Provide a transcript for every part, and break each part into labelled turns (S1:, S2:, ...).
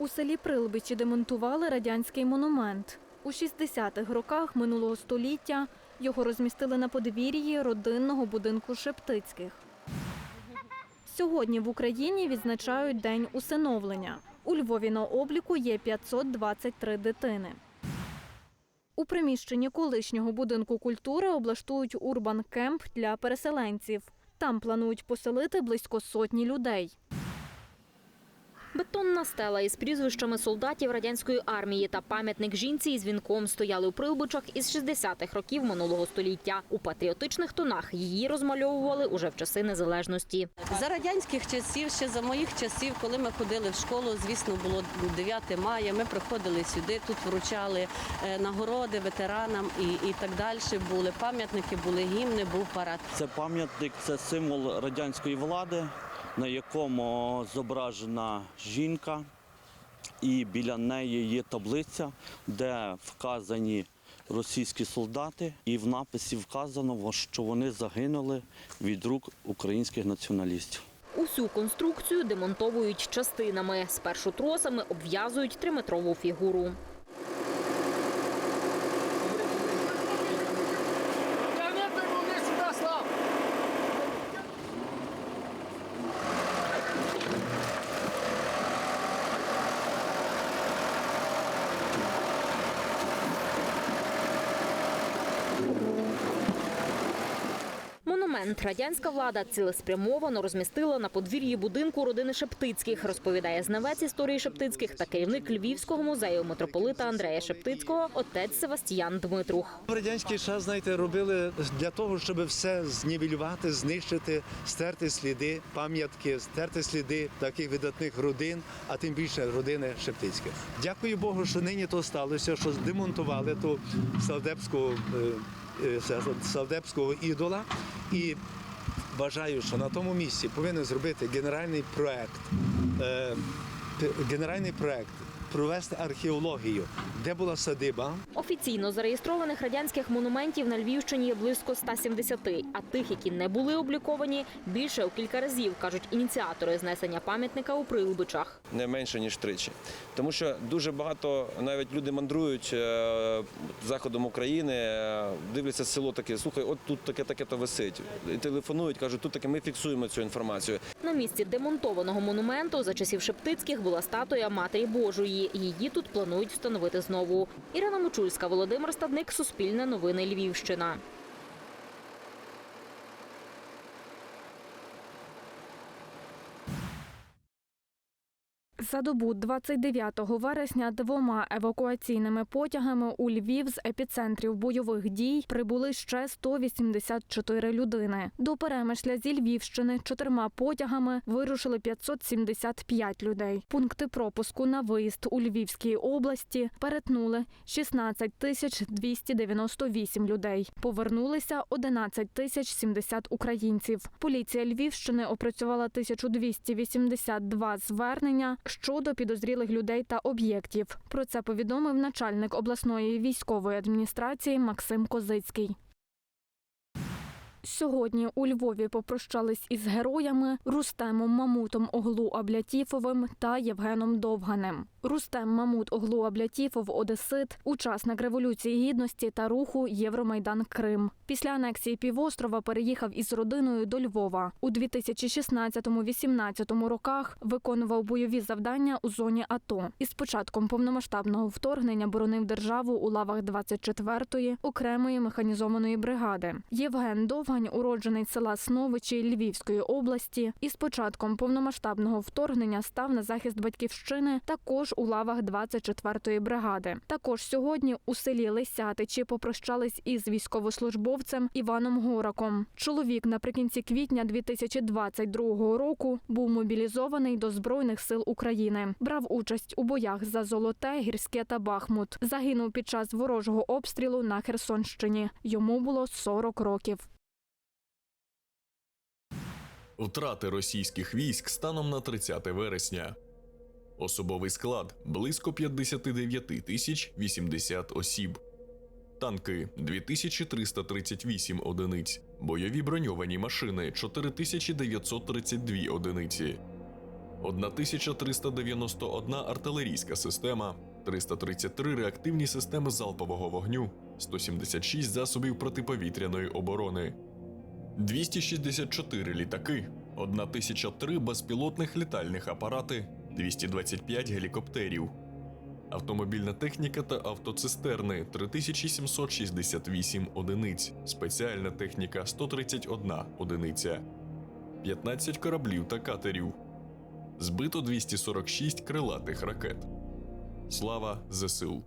S1: У селі Прилбичі демонтували радянський монумент. У 60-х роках минулого століття його розмістили на подвір'ї родинного будинку Шептицьких. Сьогодні в Україні відзначають День усиновлення. У Львові на обліку є 523 дитини. У приміщенні колишнього будинку культури облаштують урбан-кемп для переселенців. Там планують поселити близько сотні людей.
S2: Бетонна стела із прізвищами солдатів радянської армії та пам'ятник жінці із вінком стояли у Прилбичах із 60-х років минулого століття. У патріотичних тонах її розмальовували уже в часи незалежності.
S3: За радянських часів, ще за моїх часів, коли ми ходили в школу, звісно, було 9 мая. Ми приходили сюди, тут вручали е, нагороди ветеранам і, і так далі. Були пам'ятники, були гімни, був парад.
S4: Це пам'ятник, це символ радянської влади, на якому зображена жінка, і біля неї є таблиця, де вказані російські солдати, і в написі вказано, що вони загинули від рук українських націоналістів.
S2: Усю конструкцію демонтовують частинами. Спершу тросами обв'язують триметрову фігуру.
S5: Тягни вони сюди, Слав!
S2: Монумент радянська влада цілеспрямовано розмістила на подвір'ї будинку родини Шептицьких, розповідає знавець історії Шептицьких та керівник Львівського музею митрополита Андрея Шептицького, отець Севастіян Дмитрух.
S6: В радянський час, знаєте, робили для того, щоб все знівелювати, знищити, стерти сліди, пам'ятки, стерти сліди таких видатних родин, а тим більше родини Шептицьких. Дякую Богу, що нині то сталося, що демонтували ту савдепську, е, е, савдепського ідола. І вважаю, що на тому місці повинен зробити генеральний проект. е, Генеральний проект провести археологію, де була садиба,
S2: Офіційно зареєстрованих радянських монументів на Львівщині є близько 170, а тих, які не були обліковані, більше у кілька разів, кажуть ініціатори знесення пам'ятника у Прилбичах.
S7: не менше ніж тричі. Тому що дуже багато навіть люди мандрують е, заходом України, е, дивляться село таке, слухай, от тут таке таке то висить. І телефонують, кажуть, тут таке ми фіксуємо цю інформацію.
S2: На місці демонтованого монументу за часів Шептицьких була статуя Матері Божої. Її тут планують встановити знову. Ірина Мочульська, Володимир Стадник, Суспільне новини Львівщина.
S1: За добу 29 вересня двома евакуаційними потягами у Львів з епіцентрів бойових дій прибули ще 184 людини. До перемишля зі Львівщини чотирма потягами вирушили 575 людей. Пункти пропуску на виїзд у Львівській області перетнули 16 тисяч 298 людей. Повернулися 11 тисяч 70 українців. Поліція Львівщини опрацювала 1282 звернення щодо підозрілих людей та об'єктів. Про це повідомив начальник обласної військової адміністрації Максим Козицький. Сьогодні у Львові попрощались із героями Рустемом Мамутом Оглу Аблятіфовим та Євгеном Довганем. Рустем Мамут Оглу Аблятіфов Одесит, учасник революції гідності та руху Євромайдан Крим. Після анексії півострова переїхав із родиною до Львова. У 2016-18 роках виконував бойові завдання у зоні АТО. Із початком повномасштабного вторгнення боронив державу у лавах 24-ї окремої механізованої бригади. Євген Довгань, уроджений села Сновичі Львівської області, із початком повномасштабного вторгнення став на захист батьківщини також у лавах 24-ї бригади. Також сьогодні у селі Лисятичі попрощались із військовослужбовцем Іваном Гораком. Чоловік наприкінці квітня 2022 року був мобілізований до збройних сил України. Брав участь у боях за Золоте, Гірське та Бахмут. Загинув під час ворожого обстрілу на Херсонщині. Йому було 40 років.
S8: Втрати російських військ станом на 30 вересня. Особовий склад близько 59 тисяч 80 осіб. Танки 2338 одиниць. Бойові броньовані машини 4932 одиниці. 1391 артилерійська система, 333 реактивні системи залпового вогню, 176 засобів протиповітряної оборони, 264 літаки, 1003 безпілотних літальних апарати, 225 гелікоптерів, автомобільна техніка та автоцистерни 3768 одиниць, спеціальна техніка 131 одиниця, 15 кораблів та катерів, збито 246 крилатих ракет. Слава ЗСУ!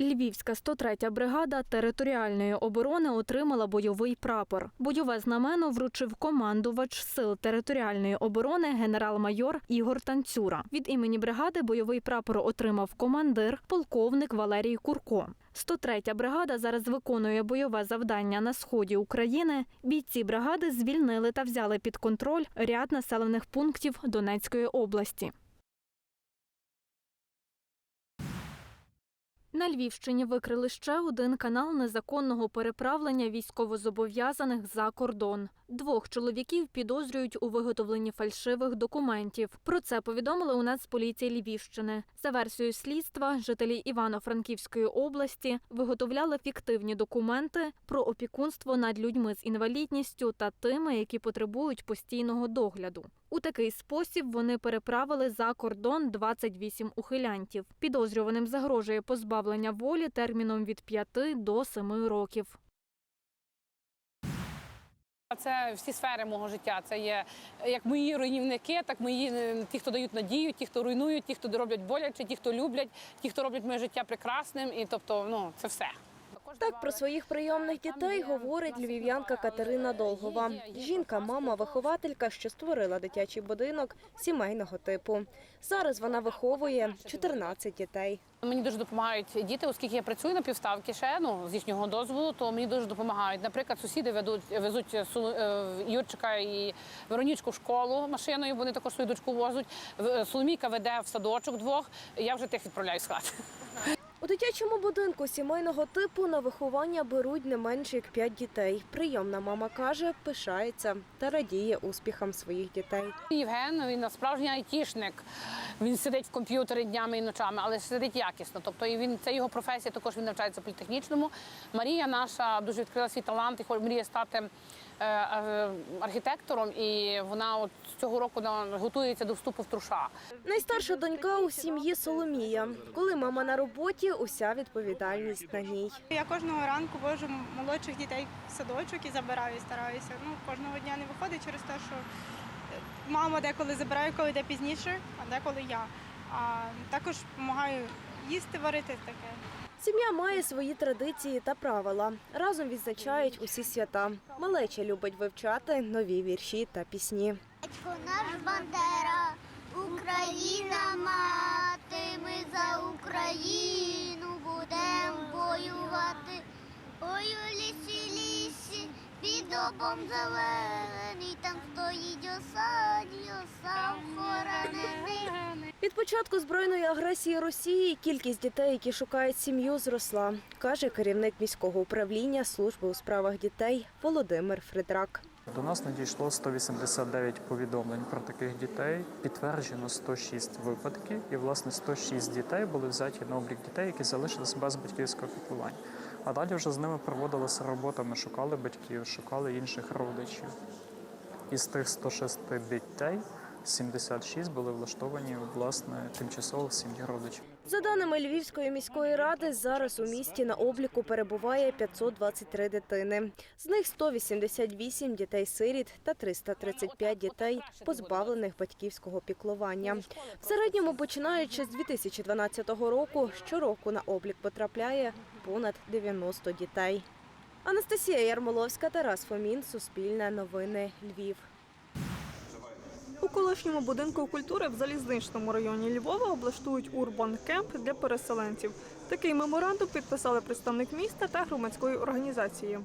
S1: Львівська 103-я бригада територіальної оборони отримала бойовий прапор. Бойове знамено вручив командувач сил територіальної оборони генерал-майор Ігор Танцюра. Від імені бригади бойовий прапор отримав командир полковник Валерій Курко. 103-я бригада зараз виконує бойове завдання на сході України. Бійці бригади звільнили та взяли під контроль ряд населених пунктів Донецької області. На Львівщині викрили ще один канал незаконного переправлення військовозобов'язаних за кордон. Двох чоловіків підозрюють у виготовленні фальшивих документів. Про це повідомили у Нацполіції Львівщини. За версією слідства, жителі Івано-Франківської області виготовляли фіктивні документи про опікунство над людьми з інвалідністю та тими, які потребують постійного догляду. У такий спосіб вони переправили за кордон 28 ухилянтів. Підозрюваним загрожує позбавлення волі терміном від 5 до 7 років.
S9: Це всі сфери мого життя. Це є як мої руйнівники, так мої е, ті, хто дають надію, ті, хто руйнують, ті, хто роблять боляче, ті, хто люблять, ті, хто роблять моє життя прекрасним. І тобто, ну це все.
S10: Так про своїх прийомних дітей говорить львів'янка Катерина Долгова. Жінка, мама, вихователька, що створила дитячий будинок сімейного типу. Зараз вона виховує 14 дітей.
S9: Мені дуже допомагають діти, оскільки я працюю на півставки ще ну з їхнього дозволу, то мені дуже допомагають. Наприклад, сусіди ведуть везуть Су- е, Юрчика і Веронічку в школу машиною. Вони також свою дочку возуть. В- Соломійка веде в садочок двох. Я вже тих відправляю з хати.
S10: У дитячому будинку сімейного типу на виховання беруть не менше як 5 дітей. Прийомна мама каже, пишається та радіє успіхам своїх дітей.
S9: Євген він справжній айтішник. Він сидить в комп'ютері днями і ночами, але сидить якісно. Тобто і він це його професія. Також він навчається політехнічному. Марія наша дуже відкрила свій талант і мріє стати архітектором. І вона от цього року на- готується до вступу в труша.
S10: Найстарша донька у сім'ї Соломія. Коли мама на роботі, уся відповідальність на ній.
S11: Я кожного ранку вожу молодших дітей в садочок і забираю, стараюся. Ну, кожного дня не виходить через те, що е, мама деколи забирає, коли йде пізніше, а деколи я. А також допомагаю їсти, варити таке.
S10: Сім'я має свої традиції та правила. Разом відзначають усі свята. Малеча любить вивчати нові вірші та пісні.
S12: Наш Бандера, Україна мати, ми за Україну під зелений, там стоїть осад, і хоронений.
S10: Від початку збройної агресії Росії кількість дітей, які шукають сім'ю, зросла, каже керівник міського управління служби у справах дітей Володимир Фредрак.
S13: До нас надійшло 189 повідомлень про таких дітей. Підтверджено 106 випадків, і власне 106 дітей були взяті на облік дітей, які залишилися без батьківського піклування. А далі вже з ними проводилася робота. Ми шукали батьків, шукали інших родичів. Із тих 106 дітей 76 були влаштовані власне тимчасово в сім'ї родичів.
S10: За даними Львівської міської ради, зараз у місті на обліку перебуває 523 дитини. З них 188 дітей-сиріт та 335 дітей, позбавлених батьківського піклування. В середньому, починаючи з 2012 року, щороку на облік потрапляє понад 90 дітей. Анастасія Ярмоловська, Тарас Фомін, Суспільне новини, Львів.
S14: Колишньому будинку культури в залізничному районі Львова облаштують урбан кемп для переселенців. Такий меморандум підписали представник міста та громадської організації.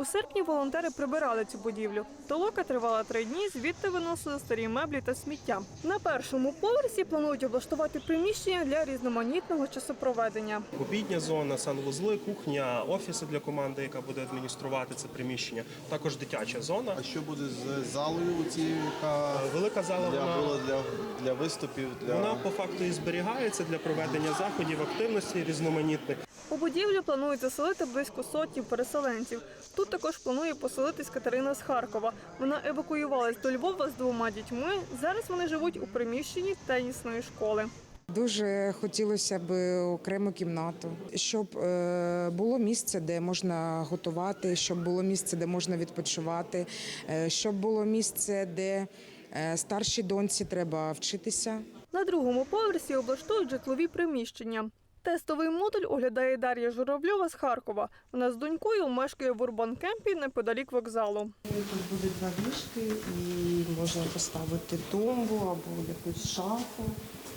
S14: У серпні волонтери прибирали цю будівлю. Толока тривала три дні, звідти виносили старі меблі та сміття. На першому поверсі планують облаштувати приміщення для різноманітного часопроведення.
S15: Обідня зона, санвузли, кухня, офіси для команди, яка буде адмініструвати це приміщення. Також дитяча зона.
S16: А що буде з залою у цій, яка
S15: Велика зала
S16: для,
S15: вона,
S16: для, для виступів? Для...
S15: вона по факту і зберігається для проведення заходів, активностей різноманітних.
S14: У будівлю планують заселити близько сотні переселенців. Тут також планує поселитись Катерина з Харкова. Вона евакуювалась до Львова з двома дітьми. Зараз вони живуть у приміщенні тенісної школи.
S17: Дуже хотілося б окрему кімнату, щоб е, було місце, де можна готувати, щоб було місце, де можна відпочивати, е, щоб було місце, де е, старшій доньці треба вчитися.
S14: На другому поверсі облаштують житлові приміщення. Тестовий модуль оглядає Дар'я Журавльова з Харкова. Вона з донькою мешкає в урбанкемпі неподалік вокзалу.
S17: Тут буде два ліжки і можна поставити тумбу або якусь шафу.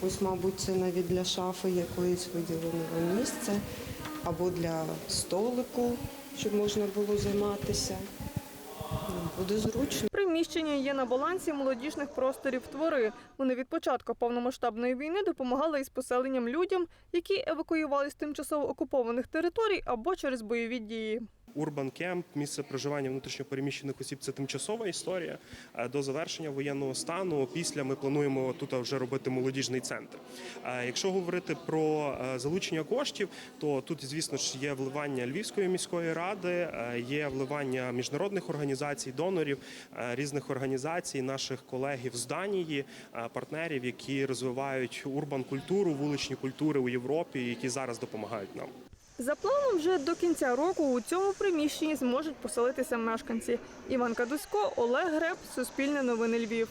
S17: Ось, мабуть, це навіть для шафи якоїсь виділеного місця, або для столику, щоб можна було займатися. Буде зручно.
S14: Приміщення є на балансі молодіжних просторів твори. Вони від початку повномасштабної війни допомагали із поселенням людям, які евакуювали з тимчасово окупованих територій або через бойові дії.
S15: Урбан кемп, місце проживання внутрішньопереміщених осіб це тимчасова історія. Е, До завершення воєнного стану після ми плануємо тут вже робити молодіжний центр. Е, Якщо говорити про е, залучення коштів, то тут, звісно ж, є вливання Львівської міської ради, є вливання міжнародних організацій, донорів, різних організацій, наших колегів з Данії, партнерів, які розвивають урбан культуру, вуличні культури у Європі, які зараз допомагають нам.
S14: За планом, вже до кінця року у цьому приміщенні зможуть поселитися мешканці. Іван Кадусько, Олег Греб, Суспільне новини Львів.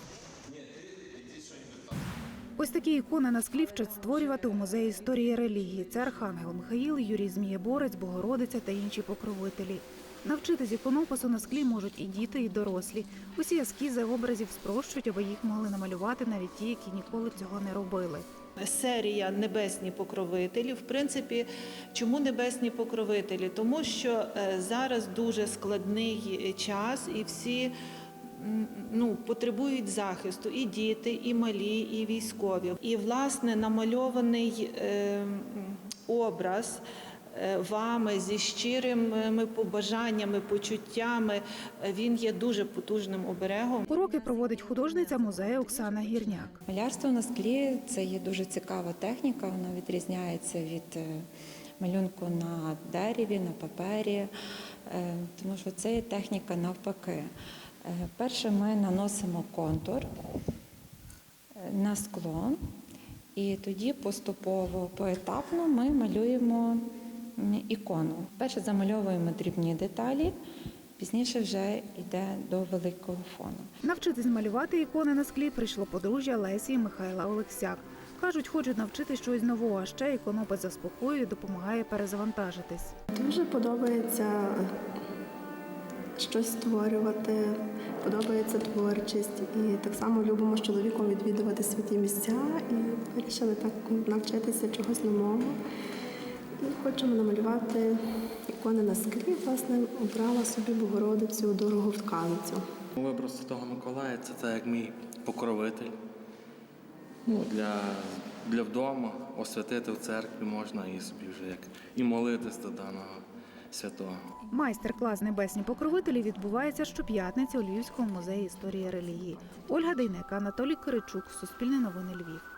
S18: Ось такі ікони на склі вчать створювати у музеї історії релігії. Це Архангел Михаїл, Юрій Змієборець, Богородиця та інші покровителі. Навчитись іконопису на склі можуть і діти, і дорослі. Усі ескізи образів спрощують, аби їх могли намалювати навіть ті, які ніколи цього не робили.
S19: Серія Небесні покровителі. В принципі, чому небесні покровителі? Тому що е, зараз дуже складний час, і всі ну, потребують захисту і діти, і малі, і військові. І власне намальований е, образ. Е, Вами зі щирими побажаннями, почуттями е, він є дуже потужним оберегом.
S18: Уроки проводить художниця музею Оксана Гірняк.
S20: Малярство на склі це є дуже цікава техніка. Вона відрізняється від е, малюнку на дереві, на папері, е, тому що це є техніка навпаки. Е, Перше ми наносимо контур е, на скло, і тоді поступово поетапно ми малюємо ікону. Перше замальовуємо дрібні деталі, пізніше вже йде до великого фону.
S18: Навчитись малювати ікони на склі прийшло подружжя Лесі і Михайла Олексяк. Кажуть, хочуть навчити щось нового, а ще іконопис заспокоює, допомагає перезавантажитись.
S21: Дуже подобається щось створювати, подобається творчість. І так само любимо з чоловіком відвідувати святі місця і вирішили так навчитися чогось нового. Хочемо намалювати ікони на склі. Власне, обрала собі Богородицю дорогу тканицю.
S22: Вибрав Святого Миколая це так як мій покровитель. Ну, для, для вдома освятити в церкві можна і собі вже як і молитись до даного святого.
S18: Майстер-клас Небесні покровителі відбувається щоп'ятниці у Львівському музеї історії релігії. Ольга Дейнека, Анатолій Киричук, Суспільне новини Львів.